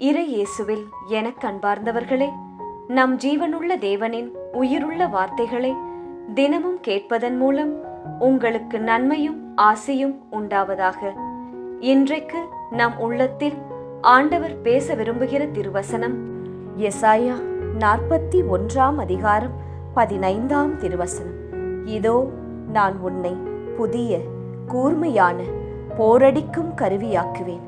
இறை இயேசுவில் எனக் கண்பார்ந்தவர்களே நம் ஜீவனுள்ள தேவனின் உயிருள்ள வார்த்தைகளை தினமும் கேட்பதன் மூலம் உங்களுக்கு நன்மையும் ஆசையும் உண்டாவதாக. இன்றைக்கு நம் உள்ளத்தில் ஆண்டவர் பேச விரும்புகிற திருவசனம் எசாயா நாற்பத்தி ஒன்றாம் அதிகாரம் பதினைந்தாம் திருவசனம். இதோ நான் உன்னை புதிய கூர்மையான போரடிக்கும் கருவியாக்குவேன்.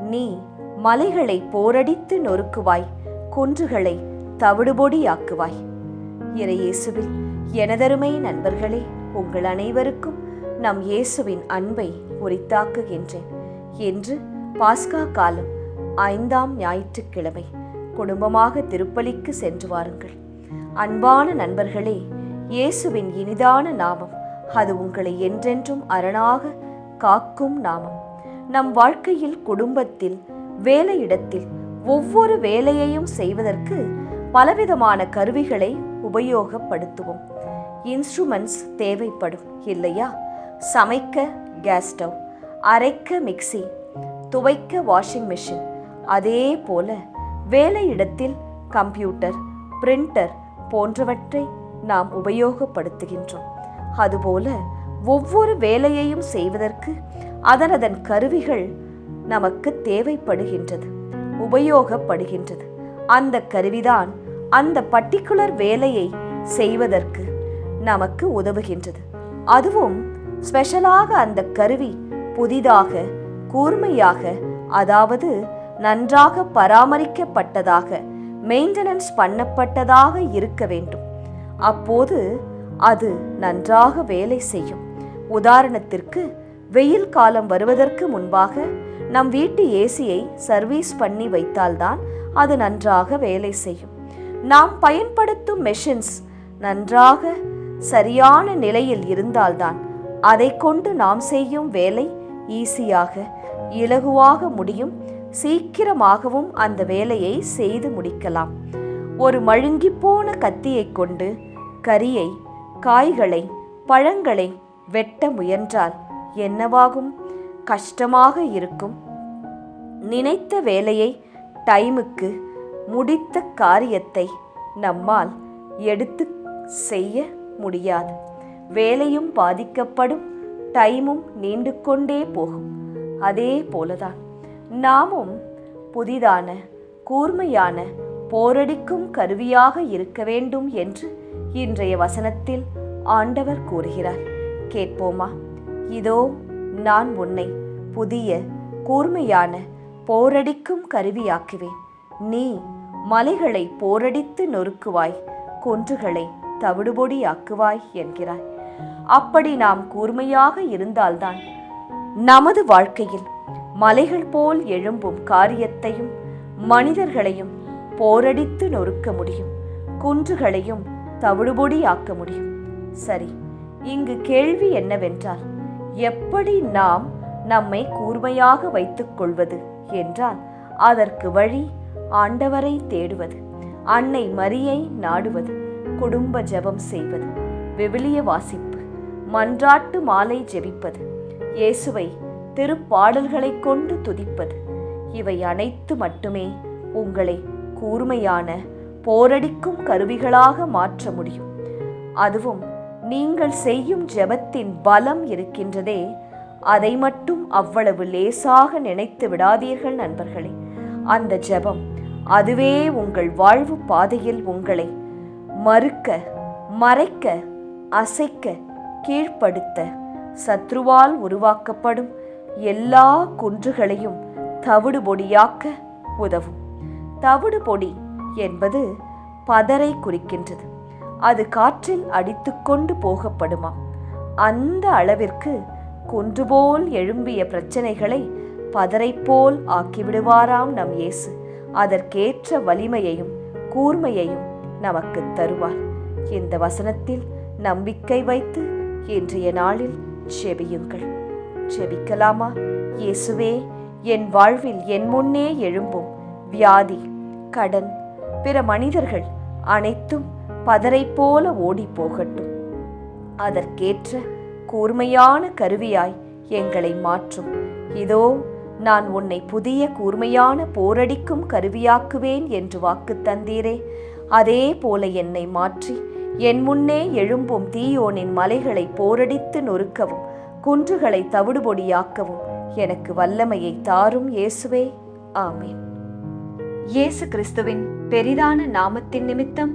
நீ மலைகளை போரடித்து நொறுக்குவாய் குன்றுகளை தவிடுபொடியாக்குவாய். இறையேசுவில் எனதருமை நண்பர்களே உங்கள் அனைவருக்கும் நம் இயேசுவின் அன்பை உரித்தாக்குகின்றேன். என்று பாஸ்கா காலம் ஐந்தாம் ஞாயிற்றுக்கிழமை. குடும்பமாக திருப்பலிக்கு சென்று வாருங்கள். அன்பான நண்பர்களே இயேசுவின் இனிதான நாமம் அது உங்களை என்றென்றும் அரணாக காக்கும் நாமம். நம் வாழ்க்கையில் குடும்பத்தில் வேலையிடத்தில் ஒவ்வொரு வேலையையும் செய்வதற்கு பலவிதமான கருவிகளை உபயோகப்படுத்துவோம். இன்ஸ்ட்ருமெண்ட்ஸ் தேவைப்படும் இல்லையா? சமைக்க கேஸ் ஸ்டவ் அரைக்க மிக்சி துவைக்க வாஷிங் மிஷின் அதே போல வேலையிடத்தில் கம்ப்யூட்டர் பிரிண்டர் போன்றவற்றை நாம் உபயோகப்படுத்துகின்றோம். அதுபோல ஒவ்வொரு வேலையையும் செய்வதற்கு அதனதன் கருவிகள் நமக்கு தேவைப்படுகின்றது உபயோகப்படுகின்றது. அந்த கருவிதான் அந்த பர்டிகுலர் வேலையை செய்வதற்கு நமக்கு உதவுகின்றது. அதுவும் ஸ்பெஷலாக அந்த கருவி புதிதாக கூர்மையாக அதாவது நன்றாக பராமரிக்கப்பட்டதாக மெயின்டெனன்ஸ் பண்ணப்பட்டதாக இருக்க வேண்டும். அப்போது அது நன்றாக வேலை செய்யும். உதாரணத்திற்கு வெயில் காலம் வருவதற்கு முன்பாக நம் வீட்டு ஏசியை சர்வீஸ் பண்ணி வைத்தால்தான் அது நன்றாக வேலை செய்யும். நாம் பயன்படுத்தும் மெஷின்ஸ் நன்றாக சரியான நிலையில் இருந்தால்தான் அதை கொண்டு நாம் செய்யும் வேலை ஈஸியாக இலகுவாக முடியும். சீக்கிரமாகவும் அந்த வேலையை செய்து முடிக்கலாம். ஒரு மழுங்கிப்போன கத்தியை கொண்டு கரியை காய்களை பழங்களை வெட்ட முயன்றால் என்னவாகும்? கஷ்டமாக இருக்கும். நினைத்த வேலையை டைமுக்கு முடித்த காரியத்தை நம்மால் எடுத்து செய்ய முடியாது. வேலையும் பாதிக்கப்படும் டைமும் நீண்டு கொண்டே போகும். அதே போலதான் நாமும் புதிதான கூர்மையான போரடிக்கும் கருவியாக இருக்க வேண்டும் என்று இன்றைய வசனத்தில் ஆண்டவர் கூறுகிறார். கேட்போமா? இதோ நான் உன்னை புதிய கூர்மையான போரடிக்கும் கருவியாக்குவேன். நீ மலைகளை போரடித்து நொறுக்குவாய் குன்றுகளை தவிடுபொடியாக்குவாய் என்கிறாய். அப்படி நாம் கூர்மையாக இருந்தால்தான் நமது வாழ்க்கையில் மலைகள் போல் எழும்பும் காரியத்தையும் மனிதர்களையும் போரடித்து நொறுக்க முடியும் குன்றுகளையும் தவிடுபொடியாக்க முடியும். சரி இங்கு கேள்வி என்னவென்றால் எப்படி நாம் நம்மை கூர்மையாக வைத்துக் கொள்வது என்றால் அதற்கு வழி ஆண்டவரை தேடுவது அன்னை மரியை நாடுவது குடும்ப ஜெபம் செய்வது விவிலிய வாசிப்பு மன்றாட்டு மாலை ஜெபிப்பது இயேசுவை திருப்பாடல்களைக் கொண்டு துதிப்பது இவை அனைத்து மட்டுமே உங்களை கூர்மையான போரடிக்கும் கருவிகளாக மாற்ற முடியும். அதுவும் நீங்கள் செய்யும் ஜெபத்தின் பலம் இருக்கின்றதே. அதை மட்டும் அவ்வளவு லேசாக நினைத்து விடாதீர்கள் நண்பர்களே. அந்த ஜெபம் அதுவே உங்கள் வாழ்வு பாதையில் உங்களை மறுக்க மறைக்க அசைக்க கீழ்ப்படுத்த சத்ருவால் உருவாக்கப்படும் எல்லா குன்றுகளையும் தவிடுபொடியாக்க உதவும். தவிடுபொடி என்பது பதரை குறிக்கின்றது. அது காற்றில் அடித்துக்கொண்டு போகப்படுமாம் அந்த அளவிற்கு குன்றுபோல் எழும்பிய பிரச்சனைகளை பதரைப்போல் ஆக்கிவிடுவாராம் நம் இயேசு. அதற்கேற்ற வலிமையையும் கூர்மையையும் நமக்கு தருவார். இந்த வசனத்தில் நம்பிக்கை வைத்து இன்றைய நாளில் செபியுங்கள். செபிக்கலாமா? இயேசுவே என் வாழ்வில் என் முன்னே எழும்பும் வியாதி கடன் பிற மனிதர்கள் அனைத்தும் பதரை போல ஓடி போகட்டும் அதற்கேற்ற கூர்மையான கருவியாய் எங்களை மாற்றும். இதோ நான் உன்னை புதிய கூர்மையான போரடிக்கும் கருவியாக்குவேன் என்று வாக்கு தந்தீரே. அதே போல என்னை மாற்றி என் முன்னே எழும்பும் தீயோனின் மலைகளை போரடித்து நொறுக்கவும் குன்றுகளை தவிடுபொடியாக்கவும் எனக்கு வல்லமையை தாரும் இயேசுவே. ஆமேன். இயேசு கிறிஸ்துவின் பெரிதான நாமத்தின் நிமித்தம்